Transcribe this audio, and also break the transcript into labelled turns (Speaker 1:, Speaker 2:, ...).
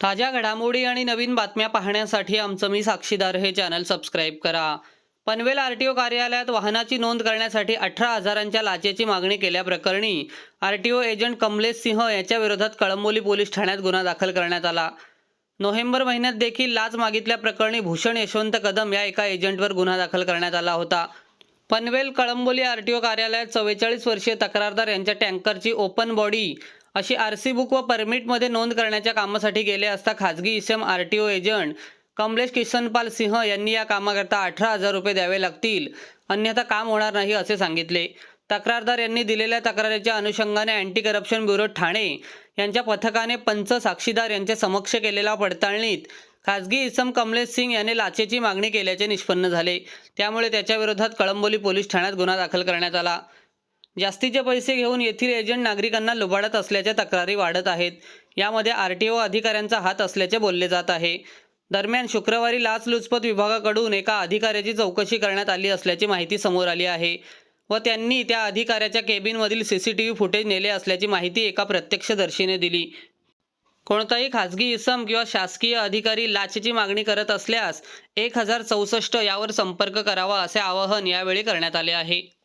Speaker 1: ताज्या घडामोडी आणि नवीन बातम्या पाहण्यासाठी आमचं मी साक्षीदार हे चॅनल सबस्क्राईब करा. पनवेल आर टी ओ कार्यालयात वाहनाची नोंद करण्यासाठी अठरा हजारांच्या लाचेची मागणी केल्याप्रकरणी R T O agent Kamlesh Singh याच्या विरोधात कळंबोली पोलीस ठाण्यात गुन्हा दाखल करण्यात आला. नोव्हेंबर महिन्यात देखील लाच मागितल्याप्रकरणी भूषण यशवंत कदम या एका एजंटवर गुन्हा दाखल करण्यात आला होता. Panvel Kalamboli R T O कार्यालयात चव्वेचाळीस वर्षीय तक्रारदार यांच्या टँकरची ओपन बॉडी अशी आर सी बुक व परमिटमध्ये नोंद करण्याच्या कामासाठी गेले असता खाजगी इसम R T O agent Kamlesh Kishanpal Singh यांनी या कामाकरता अठरा हजार रुपये द्यावे लागतील. अन्यथा काम होणार नाही असे सांगितले. तक्रारदार यांनी दिलेल्या तक्रारीच्या अनुषंगाने अँटी करप्शन ब्युरो ठाणे यांच्या पथकाने पंच साक्षीदार यांच्या समक्ष केलेल्या पडताळणीत खासगी इसम कमलेश सिंग याने लाचेची मागणी केल्याचे निष्पन्न झाले. त्यामुळे त्याच्याविरोधात कळंबोली पोलीस ठाण्यात गुन्हा दाखल करण्यात आला. जास्तीचे पैसे घेऊन येथील एजंट नागरिकांना लुबाडत असल्याच्या तक्रारी वाढत आहेत. यामध्ये आर टी ओ अधिकाऱ्यांचा हात असल्याचे बोलले जात आहे. दरम्यान शुक्रवारी लाचलुचपत विभागाकडून एका अधिकाऱ्याची चौकशी करण्यात आली असल्याची माहिती समोर आली आहे व त्यांनी त्या अधिकाऱ्याच्या केबिनमधील C C T V footage नेले असल्याची माहिती एका प्रत्यक्षदर्शीने दिली. कोणताही खाजगी इसम किंवा शासकीय अधिकारी लाचेची मागणी करत असल्यास एक हजार चौसष्ट यावर संपर्क करावा असे आवाहन यावेळी करण्यात आले आहे.